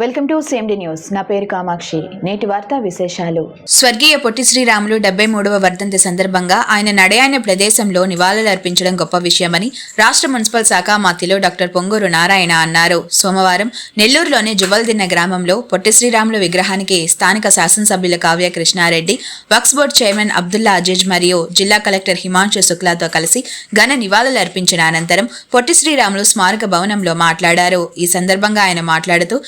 Welcome to సేమ్డి news నా పేరు కామాక్షి. నేటి వార్తా విశేషాలు. స్వర్గీయ పొట్టి శ్రీరాములు డెబ్బై మూడవ వర్ధంతి సందర్భంగా ఆయన నడయాన ప్రదేశంలో నివాళులర్పించడం గొప్ప విషయమని రాష్ట్ర మున్సిపల్ శాఖ మాతిలో డాక్టర్ పొంగూరు నారాయణ అన్నారు. సోమవారం నెల్లూరులోని జువల్దిన్న గ్రామంలో పొట్టి శ్రీరాములు విగ్రహానికి స్థానిక శాసనసభ్యులు కావ్య కృష్ణారెడ్డి వక్స్ బోర్డ్ చైర్మన్ అబ్దుల్లా అజీజ్ మరియు జిల్లా కలెక్టర్ హిమాంశు శుక్లాతో కలిసి ఘన నివాళులర్పించిన అనంతరం పొట్టి శ్రీరాములు స్మారక భవనంలో మాట్లాడారు. ఈ సందర్భంగా ఆయన మాట్లాడుతూ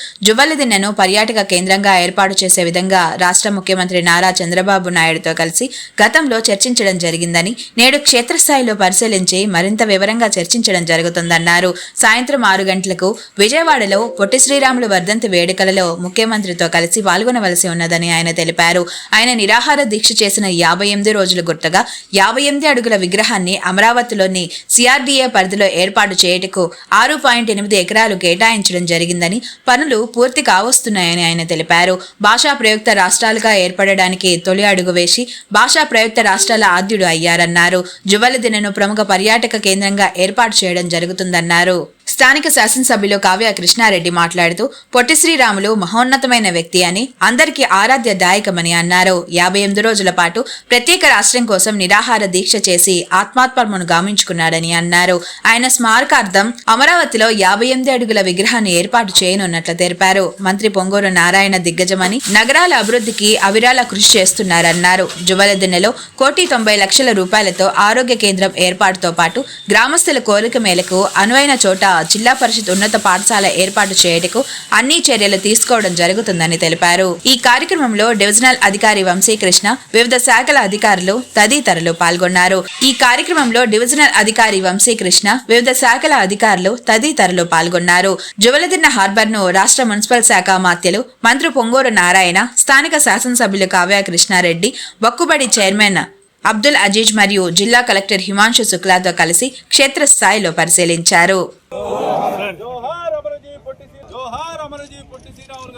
జువ్వలదిన్నెను పర్యాటక కేంద్రంగా ఏర్పాటు చేసే విధంగా రాష్ట్ర ముఖ్యమంత్రి నారా చంద్రబాబు నాయుడుతో కలిసి గతంలో చర్చించడం జరిగిందని నేడు క్షేత్రస్థాయిలో పరిశీలించి మరింత వివరంగా చర్చించడం జరుగుతుందన్నారు. సాయంత్రం ఆరు గంటలకు విజయవాడలో పొట్టి శ్రీరాములు వర్ధంతి వేడుకలలో ముఖ్యమంత్రితో కలిసి పాల్గొనవలసి ఉన్నదని ఆయన తెలిపారు. ఆయన నిరాహార దీక్ష చేసిన యాభై ఎనిమిది రోజులు గుర్తుగా యాభై ఎనిమిది అడుగుల విగ్రహాన్ని అమరావతిలోని సిఆర్డీఏ పరిధిలో ఏర్పాటు చేయుటకు ఆరు పాయింట్ ఎనిమిది ఎకరాలు కేటాయించడం జరిగిందని పనులు పూర్తి కావస్తున్నాయని ఆయన తెలిపారు. భాషా ప్రయుక్త రాష్ట్రాలుగా ఏర్పడడానికి తొలి అడుగు వేసి భాషా ప్రయుక్త రాష్ట్రాల ఆద్యుడు అయ్యారన్నారు. జువల దినను ప్రముఖ పర్యాటక కేంద్రంగా ఏర్పాటు చేయడం జరుగుతుందన్నారు. స్థానిక శాసనసభ్యులు కావ్య కృష్ణారెడ్డి మాట్లాడుతూ పొట్టి శ్రీరాములు మహోన్నతమైన వ్యక్తి అని అందరికీ ఆరాధ్య దాయకమని అన్నారు. యాభై ఎనిమిది రోజుల పాటు ప్రత్యేక రాష్ట్రం కోసం నిరాహార దీక్ష చేసి ఆత్మాత్మను గామించుకున్నాడని అన్నారు. ఆయన స్మారకార్థం అమరావతిలో యాభై ఎనిమిది అడుగుల విగ్రహాన్ని ఏర్పాటు చేయనున్నట్లు తెలిపారు. మంత్రి పొంగూరు నారాయణ దిగ్గజమని నగరాల అభివృద్ధికి అవిరాల కృషి చేస్తున్నారన్నారు. జువలదిన్నెలో కోటి తొంభై లక్షల రూపాయలతో ఆరోగ్య కేంద్రం ఏర్పాటుతో పాటు గ్రామస్తుల కోరిక మేరకు అనువైన చోట జిల్లా పరిషత్ ఉన్నత పాఠశాల ఏర్పాటు చేయటకు అన్ని చర్యలు తీసుకోవడం జరుగుతుందని తెలిపారు. ఈ కార్యక్రమంలో డివిజనల్ అధికారి వంశీకృష్ణ వివిధ శాఖల అధికారులు తదితరులు పాల్గొన్నారు. ఈ కార్యక్రమంలో డివిజనల్ అధికారి వంశీకృష్ణ వివిధ శాఖల అధికారులు తదితరులు పాల్గొన్నారు. జువలదిన్న హార్బర్ను రాష్ట్ర మున్సిపల్ శాఖ మాత్యలు మంత్రి పొంగూరు నారాయణ స్థానిక శాసనసభ్యులు కావ్య కృష్ణారెడ్డి బొక్కుబడి చైర్మన్ అబ్దుల్ అజీజ్ మరియు జిల్లా కలెక్టర్ హిమాంశు శుక్లాతో కలిసి క్షేత్రస్థాయిలో పరిశీలించారు.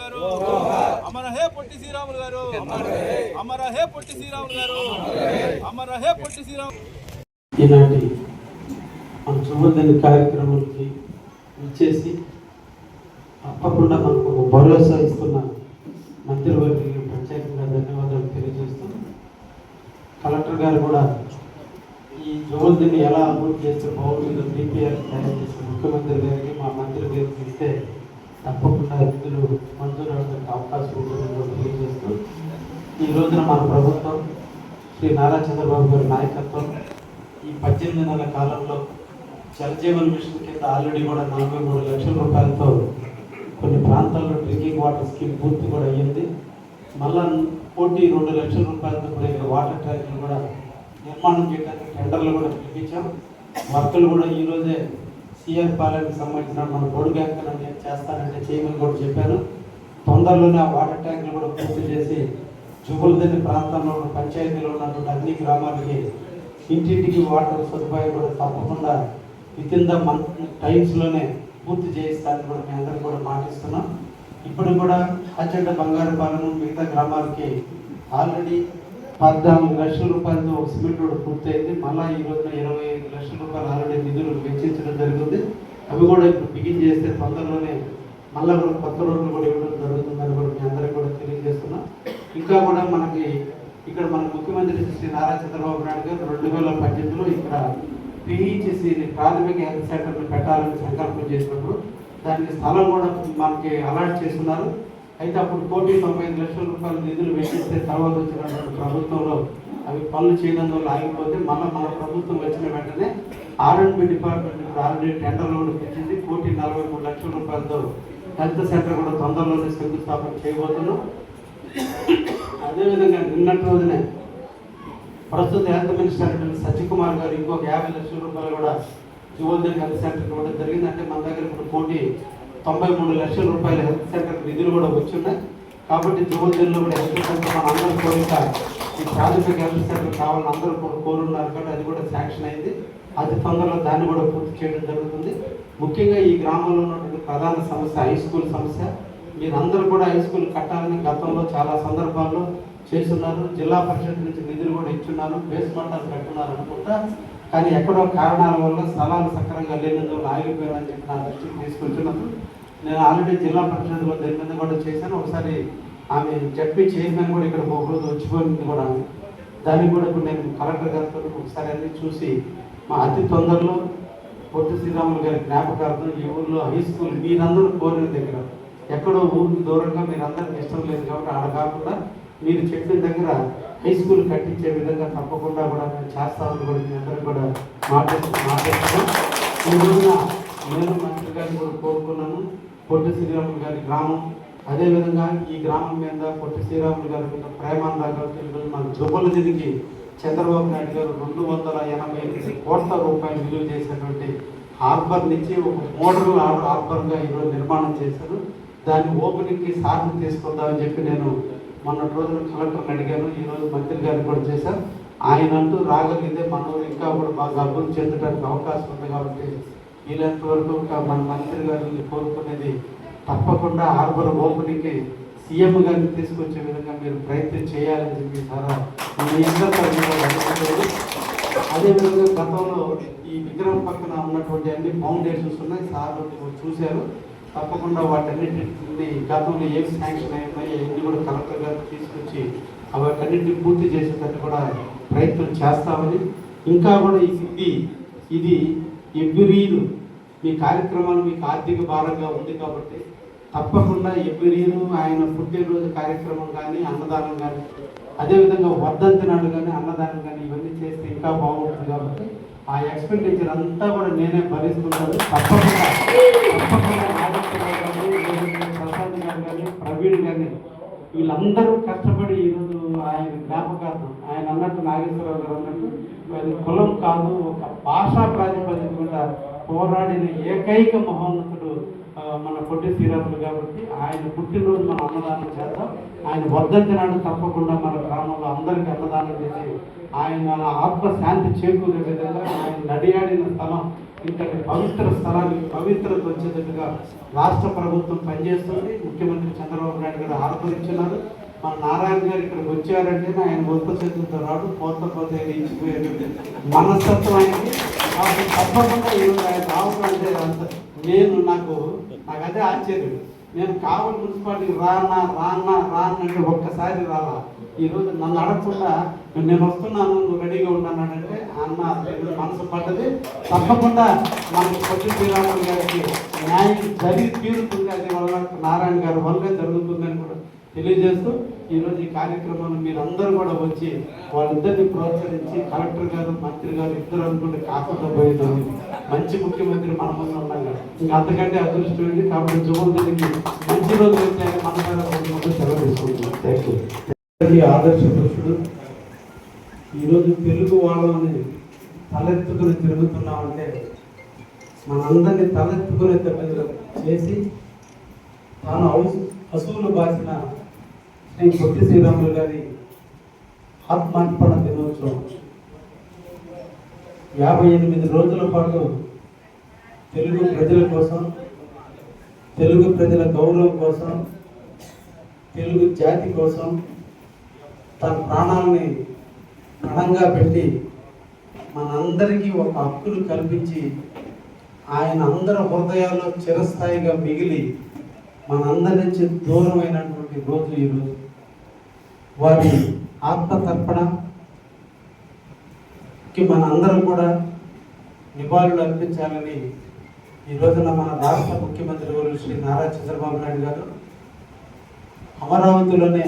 గారు. అమర హే పొట్టి శ్రీరాములు గారు. అమర హే పొట్టి శ్రీరాములు గారు. అమర హే పొట్టి శ్రీరాములు ఈనాటి మన కార్యక్రమానికి ఇచ్చేసి తప్పకుండా మనకు ఒక భరోసా ఇస్తున్న మంత్రివర్గకి ప్రత్యేకంగా కలెక్టర్ గారు కూడా ఈ జోల్దిని ఎలా అభివృద్ధి చేస్తే బాగుంటుందో డిపిఆర్ తయారు చేసిన ముఖ్యమంత్రి గారికి మా మంత్రి గారికి ఇస్తే తప్పకుండా నిధులు మంజూరు అవడానికి అవకాశం ఉంటుందని తెలియజేస్తూ ఈ రోజున మన ప్రభుత్వం శ్రీ నారా చంద్రబాబు గారి నాయకత్వం ఈ పద్దెనిమిది నెలల కాలంలో జలజీవన్ మిషన్ కింద ఆల్రెడీ కూడా నలభై మూడు లక్షల రూపాయలతో కొన్ని ప్రాంతాల్లో డ్రింకింగ్ వాటర్ స్కీమ్ పూర్తి కూడా అయ్యింది. మళ్ళా కోటి రెండు లక్షల రూపాయలతో కూడా ఇక్కడ వాటర్ ట్యాంకులు కూడా నిర్మాణం చేయడానికి టెండర్లు కూడా పిలిపించాం. వర్కులు కూడా ఈరోజే సిఆర్ పాలనకి సంబంధించిన మన బోర్డు బ్యాంకులు నేను చేస్తానంటే చేయమని కూడా చెప్పాను. తొందరలోనే ఆ వాటర్ ట్యాంకులు కూడా పూర్తి చేసి జుబులదని ప్రాంతంలో ఉన్న పంచాయతీలో ఉన్నటువంటి అన్ని గ్రామాలకి ఇంటింటికి వాటర్ సదుపాయం కూడా తప్పకుండా విత్ ఇన్ ద మంత్ టైమ్స్లోనే పూర్తి చేయిస్తానని కూడా మీ అందరికీ కూడా మాటిస్తున్నాం. ఇప్పుడు కూడా అచ్చంట బంగారుపాలెం మిగతా గ్రామాలకి ఆల్రెడీ పద్నాలుగు లక్షల రూపాయలతో ఒక సిమెంట్ రోడ్ పూర్తయింది. మళ్ళీ ఈ రోజున ఇరవై ఐదు లక్షల రూపాయలు ఆల్రెడీ నిధులు వెచ్చించడం జరిగింది. అవి కూడా ఇప్పుడు బిగిన్ చేస్తే తొందరలోనే మళ్ళీ కూడా కొత్త రోడ్లు కూడా ఇవ్వడం జరుగుతుందని కూడా మీ అందరికీ కూడా తెలియజేస్తున్నాం. ఇంకా కూడా మనకి ఇక్కడ మన ముఖ్యమంత్రి శ్రీ నారా చంద్రబాబు నాయుడు గారు రెండు వేల పద్దెనిమిదిలో ఇక్కడ పిహెచ్సిని ప్రాథమిక హెల్త్ సెంటర్ని పెట్టాలని సంకల్పం చేసినప్పుడు దానికి స్థలం కూడా మనకి అలాట్ చేస్తున్నారు. అయితే అప్పుడు కోటి తొంభై ఐదు లక్షల రూపాయలు నిధులు వెచ్చిస్తే తర్వాత వచ్చినటువంటి ప్రభుత్వంలో అవి పనులు చేయనందువల్ల ఆగిపోతే మళ్ళీ మన ప్రభుత్వం వచ్చిన వెంటనే ఆర్ఎండ్బి డిపార్ట్మెంట్ ఆల్రెడీ టెండర్లో పెట్టింది కోటి నలభై మూడు లక్షల రూపాయలతో హెల్త్ సెంటర్ కూడా తొందరలోనే శంకుస్థాపన చేయబోతున్నాం. అదేవిధంగా నిన్నటి రోజునే ప్రస్తుత హెల్త్ మినిస్టర్ అయినటువంటి సత్యకుమార్ గారు ఇంకొక యాభై లక్షల రూపాయలు కూడా జీవోదయం హెల్త్ సెంటర్ ఇవ్వడం జరిగింది. అంటే మన దగ్గర ఇప్పుడు కోటి తొంభై మూడు లక్షల రూపాయలు హెల్త్ సెంటర్ నిధులు కూడా వచ్చున్నాయి. కాబట్టి యువోదయంలో కూడా హెల్త్ సెంటర్ మన అందరూ కోరిక ఈ ప్రాథమిక హెల్త్ సెంటర్ కావాలని అందరూ కూడా కోరున్నారు కాబట్టి అది కూడా శాంక్షన్ అయింది. అతి తొందరలో దాన్ని కూడా పూర్తి చేయడం జరుగుతుంది. ముఖ్యంగా ఈ గ్రామంలో ఉన్నటువంటి ప్రధాన సమస్య హై స్కూల్ సమస్య. మీరందరూ కూడా హై స్కూల్ కట్టాలని గతంలో చాలా సందర్భాల్లో చేస్తున్నారు. జిల్లా పరిషత్ నుంచి నిధులు కూడా ఇచ్చున్నారు. బేస్మెంటాలు కట్టున్నారు అనుకుంటా. కానీ ఎక్కడో కారణాల వల్ల స్థలాలు సక్రమంగా లేనందువల్ల ఆగిపోయారని చెప్పి నా దృష్టికి తీసుకొచ్చినప్పుడు నేను ఆల్రెడీ జిల్లా పరిషత్లో దీని మీద కూడా చేశాను. ఒకసారి ఆమె చెప్పి చైర్మన్ కూడా ఇక్కడ ఒకరోజు వచ్చిపోయింది కూడా దాన్ని దానికి కూడా ఇప్పుడు నేను కలెక్టర్ గారితో ఒకసారి అన్ని చూసి మా అతి తొందరలో పొట్టి శ్రీరాములు గారి జ్ఞాపకార్థం ఈ ఊర్లో హై స్కూల్ మీరందరూ కోరిన దగ్గర ఎక్కడో ఊరికి దూరంగా మీరందరికీ ఇష్టం లేదు కాబట్టి ఆడ కాకుండా మీరు చెప్పిన దగ్గర హై స్కూల్ కట్టించే విధంగా తప్పకుండా కూడా మేము చేస్తామని కూడా మీ అందరూ కూడా మాట్లాడుతూ మాట్లాడుతున్నాం. ఈ రోజున నేను మంత్రి గారిని కూడా కోరుకున్నాను. పొట్టి శ్రీరాములు గారి గ్రామం. అదేవిధంగా ఈ గ్రామం మీద పొట్టి శ్రీరాములు గారి మీద ప్రేమాందాలు ఈరోజు మన జబ్బులు తిరిగి చంద్రబాబు నాయుడు గారు రెండు వందల ఎనభై ఎనిమిది కోట్ల రూపాయలు విలువ చేసినటువంటి హార్బర్ నుంచి ఒక మోడల్ హార్బర్గా ఈరోజు నిర్మాణం చేశారు. దాన్ని ఓపెనింగ్కి సార్లు తీసుకుందామని చెప్పి నేను మొన్నటి రోజున కలెక్టర్ని అడిగాను. ఈరోజు మంత్రి గారిని కూడా చేశారు. ఆయన అంటూ రాగలిగితే మన ఊరు ఇంకా కూడా బాగా అభివృద్ధి చెందడానికి అవకాశం ఉంది కాబట్టి వీలైనంత వరకు మన మంత్రి గారిని కోరుకునేది తప్పకుండా హార్బర్ ఓపెనింగ్కి సీఎం గారిని తీసుకొచ్చే విధంగా మీరు ప్రయత్నం చేయాలని చెప్పి ద్వారా మీ అందరి అదేవిధంగా గతంలో ఈ విగ్రహం పక్కన ఉన్నటువంటి అన్ని ఫౌండేషన్స్ ఉన్నాయి. సార్ చూశారు. తప్పకుండా వాటన్నిటిని గతంలో ఏం శాంక్షన్ అయి ఉన్నాయో అవన్నీ కూడా కలెక్టర్ గారు తీసుకొచ్చి అవన్నింటినీ పూర్తి చేసేటట్టు కూడా ప్రయత్నం చేస్తామని. ఇంకా కూడా ఇది ఇది ఎవ్రీరు మీ కార్యక్రమాలు మీకు ఆర్థిక భారంగా ఉంది కాబట్టి తప్పకుండా ఎవ్రీరు ఆయన పుట్టినరోజు కార్యక్రమం కానీ అన్నదానం కానీ అదేవిధంగా వర్ధంతి నాడు కానీ అన్నదానం కానీ ఇవన్నీ చేస్తే ఇంకా బాగుంటుంది కాబట్టి ఆ ఎక్స్పెండిచర్ అంతా కూడా నేనే భరిస్తున్నాను. తప్పకుండా తప్పకుండా ప్రసాద్ గారు కానీ ప్రవీణ్ కానీ వీళ్ళందరూ కష్టపడి ఈరోజు ఆయన జ్ఞాపకార్థం ఆయన అన్నట్టు నాగేశ్వరరావు గారు అన్నట్టు అది కులం కాదు ఒక భాషా ప్రాతిపదిక మీద పోరాడిన ఏకైక మహోన్నతుడు మన పొట్టి శ్రీరాములు కాబట్టి ఆయన పుట్టినరోజు మనం అన్నదానం చేద్దాం. ఆయన వర్ధంతి నాడు తప్పకుండా మన గ్రామంలో అందరికీ అన్నదానం చేసి ఆయన ఆత్మశాంతి చేకూరే విధంగా ఆయన నడియాడిన స్థలం ఇంతటి పవిత్ర స్థలాన్ని పవిత్రత వచ్చేటట్టుగా రాష్ట్ర ప్రభుత్వం పనిచేస్తుంది. ముఖ్యమంత్రి చంద్రబాబు నాయుడు గారు ఆహ్వానించున్నారు మన నారాయణ గారు ఇక్కడికి వచ్చారంటే ఆయన గొప్ప చేతులతో రాడు కోత పోత ఇచ్చిపోయేటువంటి మనస్తత్వం ఆయనకి. తప్పకుండా ఈరోజు ఆయన రావడం అంటే అంత నేను నాకు నాకు అదే ఆశ్చర్యం. నేను కావలి మున్సిపాలిటీకి రానా రానా రానంటే అంటే ఒక్కసారి రాలా. ఈరోజు నన్ను అడగకుండా నేను వస్తున్నాను నువ్వు రెడీగా ఉన్నానంటే అన్న ఏదో మనసు పడ్డది తప్పకుండా మనకు పొట్టి శ్రీరాములు గారికి న్యాయం జరిగి తీరుతుంది అది వల్ల నారాయణ గారి వల్ల జరుగుతుందని కూడా తెలియజేస్తూ ఈరోజు ఈ కార్యక్రమంలో మీరందరూ కూడా వచ్చి వాళ్ళిద్దరిని ప్రోత్సహించి కలెక్టర్ గారు మంత్రి గారు ఇద్దరు అనుకుంటే కాకుండా పోయేది మంచి ముఖ్యమంత్రి మన ముందు ఉన్నాం కదా. ఇంకా అంతకంటే అదృష్టం ఉంది కాబట్టి జువంతుడికి మంచి రోజు వచ్చాయని మన ముందు సెలవు తీసుకుంటున్నాం. థ్యాంక్ యూ ఆదర్శ పురుషుడు. ఈరోజు తెలుగు వాళ్ళని తలెత్తుకుని తిరుగుతున్నామంటే మనందరినీ తలెత్తుకునేటట్టుగా చేసి తాను అవు- అసూలు బాసిన శ్రీ పొట్టి శ్రీరాములు గారి ఆత్మార్పణ దినోత్సవం. యాభై ఎనిమిది రోజుల పాటు తెలుగు ప్రజల కోసం తెలుగు ప్రజల గౌరవం కోసం తెలుగు జాతి కోసం తన ప్రాణాలని పణంగా పెట్టి మనందరికీ ఒక హక్కును కల్పించి ఆయన అందరి హృదయాల్లో చిరస్థాయిగా మిగిలి మనందరి నుంచి దూరమైనటువంటి రోజు ఈరోజు. వారి ఆత్మతర్పణకి మనందరం కూడా నివాళులు అర్పించాలని ఈ రోజున మన రాష్ట్ర ముఖ్యమంత్రి గారు శ్రీ నారా చంద్రబాబు నాయుడు గారు అమరావతిలోనే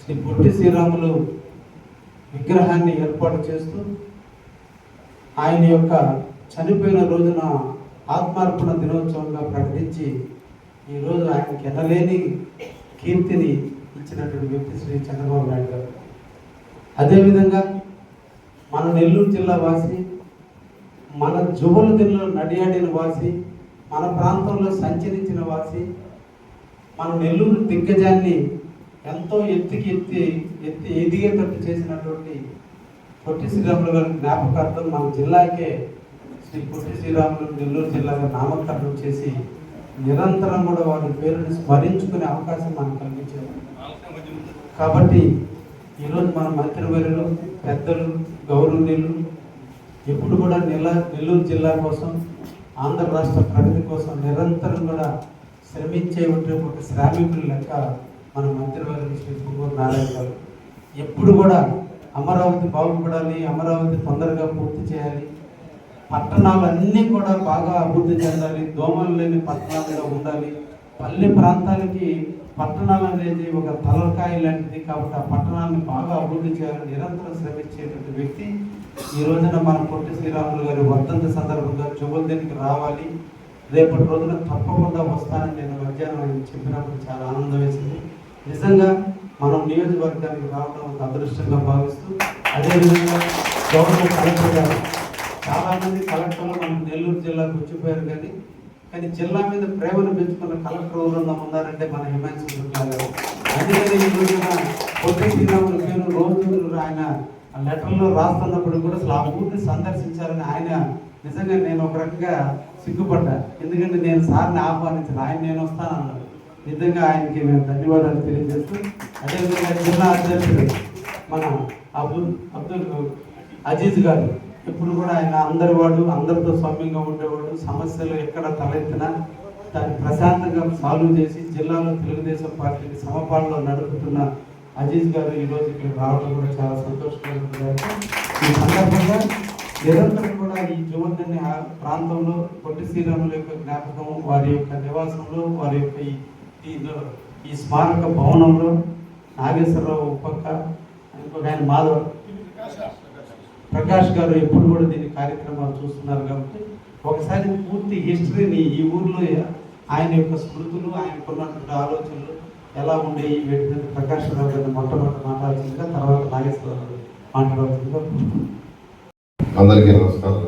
శ్రీ పొట్టి శ్రీరాములు విగ్రహాన్ని ఏర్పాటు చేస్తూ ఆయన యొక్క చనిపోయిన రోజున ఆత్మార్పణ దినోత్సవంగా ప్రకటించి ఈరోజు ఆయనకి ఎనలేని కీర్తిని ఇచ్చినటువంటి వ్యక్తి శ్రీ చంద్రబాబు నాయుడు గారు. అదేవిధంగా మన నెల్లూరు జిల్లా వాసి మన జువలదిలో నడియాడిన వాసి మన ప్రాంతంలో సంచరించిన వాసి మన నెల్లూరు దిగ్గజాన్ని ఎంతో ఎత్తికి ఎత్తి ఎత్తి ఎదిగేటట్టు చేసినటువంటి పొట్టి శ్రీరాములు గారి జ్ఞాపకార్థం మన జిల్లాకే శ్రీ పొట్టి శ్రీరాములు నెల్లూరు జిల్లాగా నామకరణం చేసి నిరంతరం కూడా వారి పేరుని స్మరించుకునే అవకాశం మనకు కలిగించారు కాబట్టి ఈరోజు మన మంత్రివర్యులు పెద్దలు గౌరవనీయులు ఎప్పుడు కూడా నెల నెల్లూరు జిల్లా కోసం ఆంధ్ర రాష్ట్ర ప్రగతి కోసం నిరంతరం కూడా శ్రమించే ఉంటే ఒక శ్రామికులు లెక్క మన మంత్రివర్యులు శ్రీ పువ్వూరు నారాయణ గారు. ఎప్పుడు కూడా అమరావతి బాగుపడాలి అమరావతి తొందరగా పూర్తి చేయాలి. పట్టణాలన్నీ కూడా బాగా అభివృద్ధి చెందాలి దోమలు లేని పట్టణాలుగా ఉండాలి. పల్లె ప్రాంతానికి పట్టణాలు అనేది ఒక తలకాయ లాంటిది కాబట్టి ఆ పట్టణాన్ని బాగా అభివృద్ధి చేయాలని నిరంతరం శ్రమించేటువంటి వ్యక్తి ఈ రోజున మన పొట్టి శ్రీరాములు గారి వర్ధంతి సందర్భంగా జుబల్దీనికి రావాలి. రేపటి రోజున తప్పకుండా వస్తానని నేను మధ్యాహ్నం చెప్పినప్పుడు చాలా ఆనందం వేసింది. నిజంగా మనం నియోజకవర్గానికి రావడం ఒక అదృష్టంగా భావిస్తూ అదేవిధంగా గవర్నమెంట్ కలెక్టర్ గారు చాలామంది కలెక్టర్లు మనం నెల్లూరు జిల్లాకు వచ్చిపోయారు కానీ కానీ జిల్లా మీద ప్రేమను పెంచుకున్న కలెక్టర్ ఎవరన్నా ఉన్నారంటే మన హిమాంశు శుక్లా గారు. అందుకని ఈ రోజున పొట్టి పేరు రోజు ఆయన ఆ లెటర్లో రాస్తున్నప్పుడు కూడా అసలు ఆ ఊరిని సందర్శించాలని ఆయన నిజంగా నేను ఒక రకంగా సిగ్గుపడ్డా. ఎందుకంటే నేను సార్ని ఆహ్వానించాను ఆయన నేను వస్తానన్నాడు. నిజంగా ఆయనకి మేము ధన్యవాదాలు తెలియజేస్తూ అదేవిధంగా జిల్లా అధ్యక్షుడు మన అబ్దుల్ అబ్దుల్ అజీజ్ గారు. ఎప్పుడు కూడా ఆయన అందరి వాడు అందరితో సౌమ్యంగా ఉండేవాడు సమస్యలు ఎక్కడ తలెత్తినా దాన్ని ప్రశాంతంగా సాల్వ్ చేసి జిల్లాలో తెలుగుదేశం పార్టీని సమపాలలో నడుపుతున్న అజీజ్ గారు ఈ ఇక్కడ రావడం కూడా చాలా సంతోషకరంగా ఈ సందర్భంగా నిరంతరం కూడా ఈ యువతని ఆ ప్రాంతంలో పొట్టి శ్రీరాముల యొక్క జ్ఞాపకం వారి యొక్క నివాసంలో వారి యొక్క ఈ ఈ స్మారక భవనంలో నాగేశ్వరరావు పక్క ఇంకొక ఆయన మాధవ్. ప్రకాష్ గారు ఎప్పుడు కూడా దీని కార్యక్రమాలు చూస్తున్నారు కాబట్టి ఒకసారి పూర్తి హిస్టరీని ఈ ఊర్లో ఆయన యొక్క స్మృతులు ఆయనకున్నటువంటి ఆలోచనలు ఎలా ఉండేవి వీటి మీద ప్రకాష్ రావు గారిని మొట్టమొదటి మాట్లాడుతుందిగా తర్వాత నాగేశ్వరరావు మాట్లాడుతుందిగా అందరికీ నమస్కారం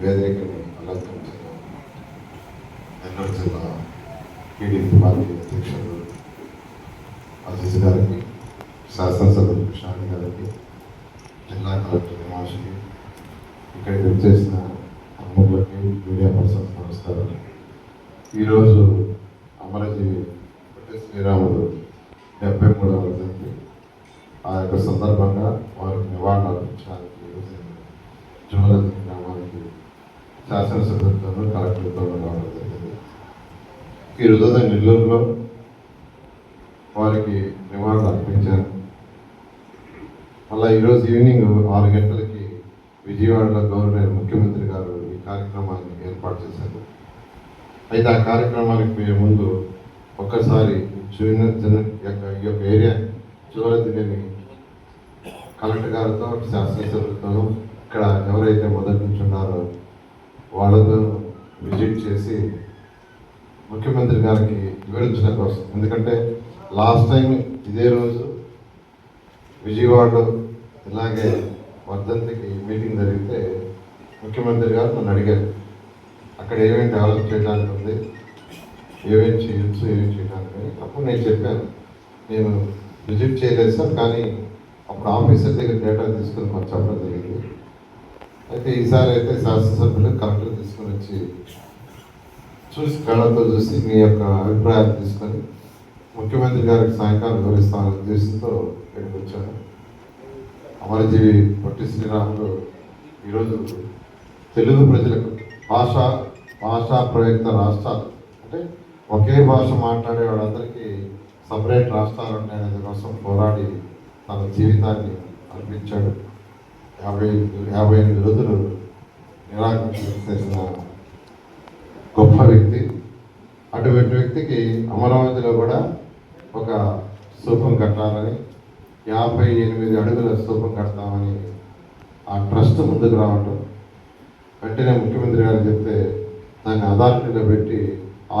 వేదికని అలంకరించిన జిల్లా టీడీపీ పార్టీ అధ్యక్షుడు అజీజ్ గారికి శాసనసభ్యులు షాని గారికి జిల్లా కలెక్టర్ నివాసుకి ఇక్కడికి చేసిన అమ్మకులకి మీడియా పర్సన్స్ నమస్కారాలు ఈరోజు అమరజీవి పొట్టి శ్రీరాముడు డెబ్బై మూడవ జయంతి. ఆ యొక్క సందర్భంగా వారికి నివాళులు అర్పించడానికి జూలజీ గ్రామానికి శాసనసభ్యులతో కలెక్టర్తో రావడం జరిగింది ఈ రోజు నెల్లూరులో వారికి నివాళులు అర్పించారు. మళ్ళీ ఈరోజు ఈవినింగ్ ఆరు గంటలకి విజయవాడలో గవర్నర్ ముఖ్యమంత్రి గారు ఈ కార్యక్రమాన్ని ఏర్పాటు చేశారు. అయితే ఆ కార్యక్రమానికి పోయే ముందు ఒక్కసారి జూన జన యొక్క ఈ యొక్క ఏరియా జూలదిని కలెక్టర్ గారితో శాసనసభ్యులతోనూ ఇక్కడ ఎవరైతే మొదటి నుంచి ఉన్నారో వాళ్ళతో విజిట్ చేసి ముఖ్యమంత్రి గారికి వివరించడం కోసం. ఎందుకంటే లాస్ట్ టైం ఇదే రోజు విజయవాడలో ఇలాగే వర్ధంతికి మీటింగ్ జరిగితే ముఖ్యమంత్రి గారు నన్ను అడిగారు. అక్కడ ఏమేమి డెవలప్ చేయడానికి ఉంది ఏమేమి చేయొచ్చు ఏమేమి చేయడానికి అప్పుడు నేను చెప్పాను. నేను విజిట్ చేయలేదు సార్ కానీ అప్పుడు ఆఫీసర్ దగ్గర డేటా తీసుకుని మాకు చెప్పడం జరిగింది. అయితే ఈసారి అయితే శాసనసభ్యులు కలెక్టర్ తీసుకొని వచ్చి చూసి కళ్ళతో చూసి మీ యొక్క అభిప్రాయాలు తీసుకొని ముఖ్యమంత్రి గారికి సాయంకాలం వివరిస్తానని ఉద్దేశంతో ఇక్కడికి వచ్చాను. అమరజీవి పొట్టి శ్రీరాములు ఈరోజు తెలుగు ప్రజలకు భాష భాషా ప్రయుక్త రాష్ట్రాలు. అంటే ఒకే భాష మాట్లాడే వాళ్ళందరికీ సపరేట్ రాష్ట్రాలు ఉంటాయనే కోసం పోరాడి తన జీవితాన్ని అర్పించాడు. యాభై యాభై ఎనిమిది రోజులు నిరాకరించిన గొప్ప వ్యక్తి. అటువంటి వ్యక్తికి అమరావతిలో కూడా ఒక స్థూపం కట్టాలని యాభై ఎనిమిది అడుగుల స్థూపం కడతామని ఆ ట్రస్ట్ ముందుకు రావటం. వెంటనే ముఖ్యమంత్రి గారు చెప్తే దాన్ని అథారిటీలో పెట్టి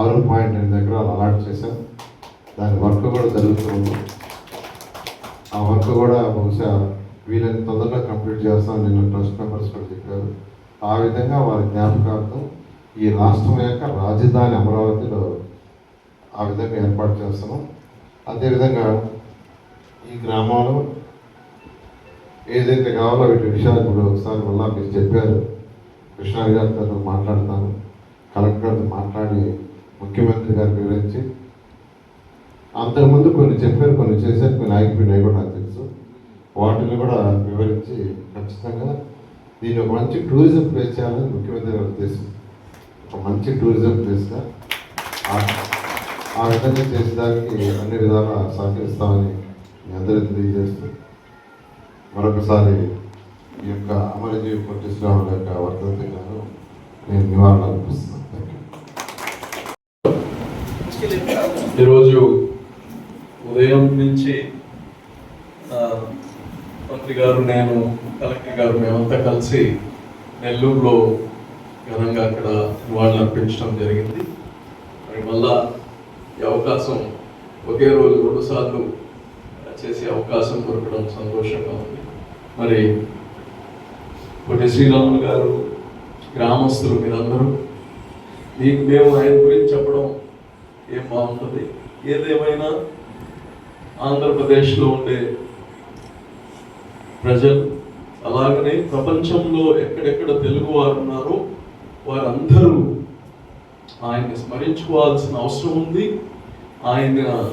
ఆరు పాయింట్ ఎనిమిది ఎకరాలు అలాట్ చేశాం. దాని వర్క్ కూడా జరుగుతుంది ఆ వర్క్ కూడా బహుశా వీళ్ళని తొందరగా కంప్లీట్ చేస్తాం నిన్న ట్రస్ట్ మెంబర్స్ కూడా చెప్పారు. ఆ విధంగా వారి జ్ఞాపకార్థం ఈ రాష్ట్రం యొక్క రాజధాని అమరావతిలో ఆ విధంగా ఏర్పాటు చేస్తున్నాం. అదేవిధంగా ఈ గ్రామంలో ఏదైతే కావాలో వీటి విషయాలు ఇప్పుడు ఒకసారి మళ్ళా మీరు చెప్పారు. కృష్ణారి గారితో మాట్లాడతాను. కలెక్టర్ గారితో మాట్లాడి ముఖ్యమంత్రి గారు వివరించి అంతకుముందు కొన్ని చెప్పారు కొన్ని చేశారు కొన్ని ఆగిపోయినాయి కూడా నాకు తెలుసు. వాటిని కూడా వివరించి ఖచ్చితంగా దీన్ని ఒక మంచి టూరిజం ప్లేస్ చేయాలని ముఖ్యమంత్రి గారు ఉద్దేశం ఒక మంచి టూరిజం ప్లేస్గా ఆ- విధంగా చేసేదానికి అన్ని విధాలా సహకరిస్తామని మీ అందరికీ తెలియజేస్తూ మరొకసారి ఈ యొక్క అమరజీవి పొట్టి శ్రీరాముల యొక్క వర్ధంతి గారు నేను నివారణ అనిపిస్తున్నాను యూ ఈరోజు ఉదయం నుంచి మంత్రి గారు నేను కలెక్టర్ గారు మేమంతా కలిసి నెల్లూరులో ఘనంగా అక్కడ నివాళులు అర్పించడం జరిగింది. మరి మళ్ళా అవకాశం ఒకే రోజు రెండు సార్లు చేసే అవకాశం దొరకడం సంతోషంగా ఉంది. మరి పొట్టి శ్రీరాములు గారు గ్రామస్తులు మీరందరూ మీకు మేము ఆయన గురించి చెప్పడం ఏం బాగుంటుంది? ఏదేమైనా ఆంధ్రప్రదేశ్లో ఉండే ప్రజలు అలాగనే ప్రపంచంలో ఎక్కడెక్కడ తెలుగు వారు ఉన్నారో వారందరూ ఆయన్ని స్మరించుకోవాల్సిన అవసరం ఉంది. ఆయన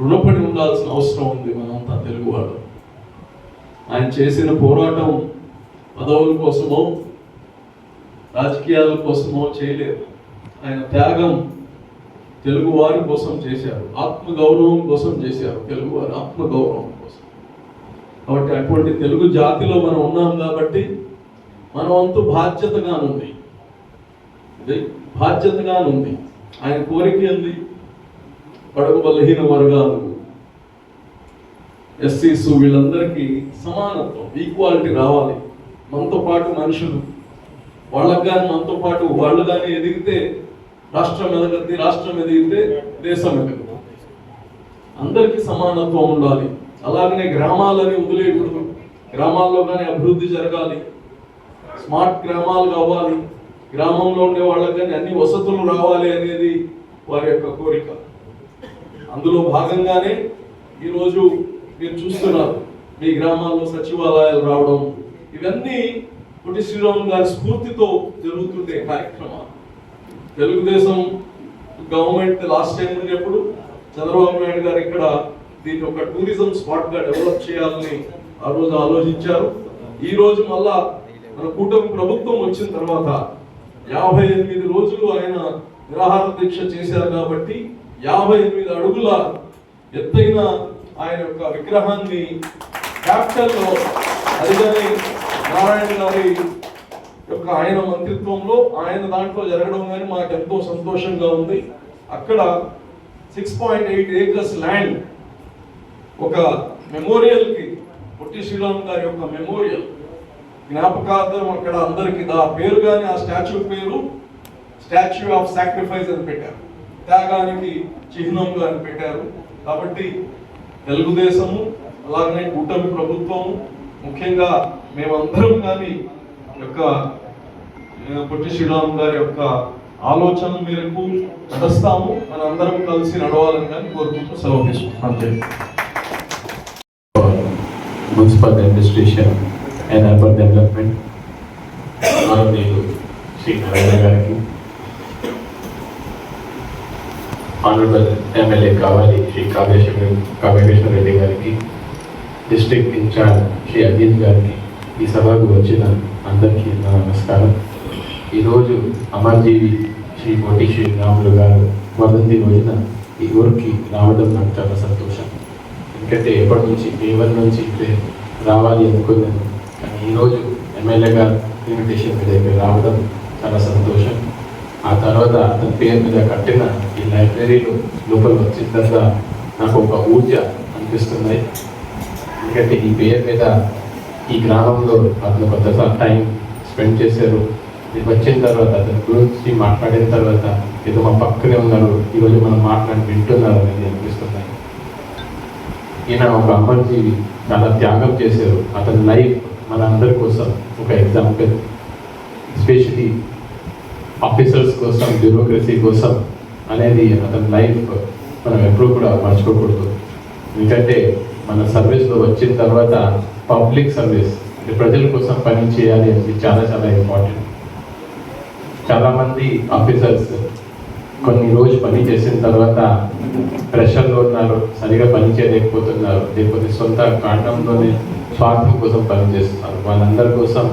రుణపడి ఉండాల్సిన అవసరం ఉంది మనంతా తెలుగువాడు ఆయన చేసిన పోరాటం పదవుల కోసమో రాజకీయాల కోసమో చేయలేదు. ఆయన త్యాగం తెలుగువారి కోసం చేశారు. ఆత్మ గౌరవం కోసం చేశారు తెలుగువారి ఆత్మగౌరవం ఆత్మ గౌరవం కోసం. కాబట్టి అటువంటి తెలుగు జాతిలో మనం ఉన్నాం కాబట్టి మన వంతు బాధ్యతగానుంది. బాధ్యతగానుంది. ఆయన కోరిక ఏంది? పడకు బలహీన వర్గాలు ఎస్సీస్ వీళ్ళందరికీ సమానత్వం ఈక్వాలిటీ రావాలి. మనతో పాటు మనుషులు. వాళ్ళకు కానీ మనతో పాటు వాళ్ళు కానీ ఎదిగితే రాష్ట్రం ఎదగద్ది రాష్ట్రం ఎదిగితే దేశం ఎదగదు. అందరికీ సమానత్వం ఉండాలి. అలాగనే గ్రామాలని వదిలేయకూడదు. గ్రామాల్లో కానీ అభివృద్ధి జరగాలి. స్మార్ట్ గ్రామాలు కావాలి. గ్రామంలో ఉండే వాళ్ళకి కానీ అన్ని వసతులు రావాలి అనేది వారి యొక్క కోరిక. అందులో భాగంగానే ఈరోజు మీరు చూస్తున్నారు మీ గ్రామాల్లో సచివాలయాలు రావడం ఇవన్నీ పొట్టి శ్రీరాములు గారి స్ఫూర్తితో జరుగుతుండే కార్యక్రమాలు. తెలుగుదేశం గవర్నమెంట్ లాస్ట్ టైం ఉన్నప్పుడు చంద్రబాబు నాయుడు గారు ఇక్కడ దీన్ని ఒక టూరిజం స్పాట్గా డెవలప్ చేయాలని ఆ రోజు ఆలోచించారు. ఈ రోజు మళ్ళా మన కూటమి ప్రభుత్వం వచ్చిన తర్వాత యాభై ఎనిమిది రోజులు ఆయన నిరాహార దీక్ష చేశారు కాబట్టి యాభై ఎనిమిది అడుగుల ఎత్తైన ఆయన యొక్క విగ్రహాన్ని క్యాపిటల్లో అదిగని నారాయణ గారి యొక్క ఆయన మంత్రిత్వంలో ఆయన దాంట్లో జరగడం కానీ మాకు ఎంతో సంతోషంగా ఉంది. అక్కడ six point eight acres land ఒక మెమోరియల్కి పొట్టి శ్రీరామ్ గారి యొక్క మెమోరియల్ జ్ఞాపకార్థం అక్కడ అందరికీ ఆ పేరు కానీ ఆ స్టాచ్యూ పేరు స్టాచ్యూ ఆఫ్ సాక్రిఫైస్ అని పెట్టారు. త్యాగానికి చిహ్నంగా పెట్టారు. కాబట్టి తెలుగుదేశము అలాగనే కూటమి ప్రభుత్వము ముఖ్యంగా మేమందరం కానీ యొక్క పొట్టి శ్రీరామ్ గారి యొక్క ఆలోచన మేరకు నడుస్తాము. మనందరం కలిసి నడవాలని కానీ కోరుకుంటూ సెలవు తీసుకుంటాం municipal administration and urban development. గౌరవనీయులు శ్రీ నారాయణ గారికి. ఆనరబుల్ ఎమ్మెల్యే కావాలి శ్రీ కావ్యేశ్వర కావ్యేశ్వర రెడ్డి గారికి డిస్ట్రిక్ట్ ఇన్ఛార్జ్ శ్రీ అజిత్ గారికి ఈ సభకు వచ్చిన అందరికీ నా నమస్కారం. ఈరోజు అమర్జీవి శ్రీ పొట్టి శ్రీరాములు గారు వర్ధంతి రోజున ఈ ఊరికి రావడం నాకు చాలా సంతోషం. ఎందుకంటే ఎప్పటి నుంచి కేవలం నుంచి ఇక్కడే రావాలి అనుకున్నాను. కానీ ఈరోజు ఎమ్మెల్యే గారు ఇన్విటేషన్ మీద ఇక్కడ రావడం చాలా సంతోషం. ఆ తర్వాత అతని పేరు మీద కట్టిన ఈ లైబ్రరీలో లోపల వచ్చిన తర్వాత నాకు ఒక ఊర్జ అనిపిస్తున్నాయి. ఎందుకంటే ఈ పేరు మీద ఈ గ్రామంలో అతను కొంత టైం స్పెండ్ చేశారు. ఇది వచ్చిన తర్వాత అతని గురించి మాట్లాడిన తర్వాత ఏదో మా పక్కనే ఉన్నారు. ఈరోజు మనం మాట్లాడి వింటున్నారు అనేది అనిపిస్తున్నాయి. ఈయన ఒక అమర్జీవి చాలా త్యాగం చేశారు. అతని లైఫ్ మన అందరి కోసం ఒక ఎగ్జాంపుల్ ఎస్పెషలీ ఆఫీసర్స్ కోసం బ్యూరోక్రసీ కోసం అనేది అతని లైఫ్ మనం ఎప్పుడూ కూడా మర్చిపోకూడదు. ఎందుకంటే మన సర్వీస్లో వచ్చిన తర్వాత పబ్లిక్ సర్వీస్ అంటే ప్రజల కోసం పని చేయాలి అనేది చాలా చాలా ఇంపార్టెంట్ చాలామంది ఆఫీసర్స్ కొన్ని రోజు పని చేసిన తర్వాత ప్రెషర్లో ఉన్నారు సరిగా పని చేయలేకపోతున్నారు లేకపోతే సొంత కాండంలోనే స్వార్థం కోసం పనిచేస్తున్నారు వాళ్ళందరి కోసం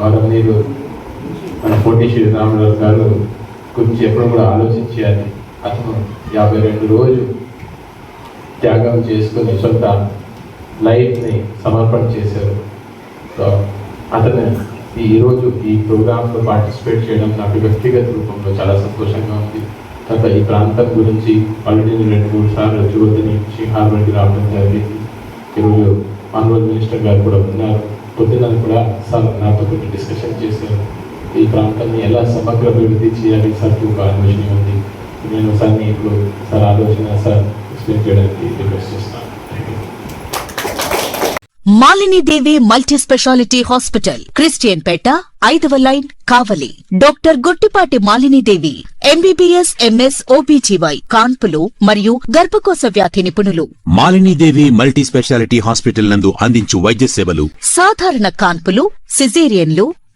గౌరవనీయులు మన పోటీ శ్రీరాములు గారు గురించి ఎప్పుడు కూడా ఆలోచించాలి అతను యాభై రెండు రోజు త్యాగం చేసుకుని సొంత లైఫ్ని సమర్పణ చేశారు. సో అతను ఈరోజు ఈ ప్రోగ్రాంలో పార్టిసిపేట్ చేయడం నాకు వ్యక్తిగత రూపంలో చాలా సంతోషంగా ఉంది. తర్వాత ఈ ప్రాంతం గురించి ఆల్రెడీ నేను రెండు మూడు సార్లు యువతి నుంచి రావడం జరిగింది. ఈరోజు ఆనరల్ మినిస్టర్ గారు కూడా ఉన్నారు. పొద్దున కూడా సార్ నాతో కొంచెం డిస్కషన్ చేశారు. ఈ ప్రాంతాన్ని ఎలా సమగ్ర అభివృద్ధి చేయాలి సార్కి ఒక ఆలోచన ఉంది. నేను సార్ని ఇప్పుడు సార్ ఆలోచన సార్ ఎక్స్ప్లెయిన్ చేయడానికి రిక్వెస్ట్ చేస్తాను. Thank you Malinidevi multi specialty hospital Christian Peta ఐదవ line Kavali. Doctor Guttipati Malinidevi MBBS MS OBGY కాన్పులు మరియు గర్భకోశ వ్యాధి నిపుణులు. మాలినీదేవి మల్టీ స్పెషాలిటీ హాస్పిటల్ నందు అందించు వైద్య సేవలు. సాధారణ కాన్పులు సిజేరియన్లు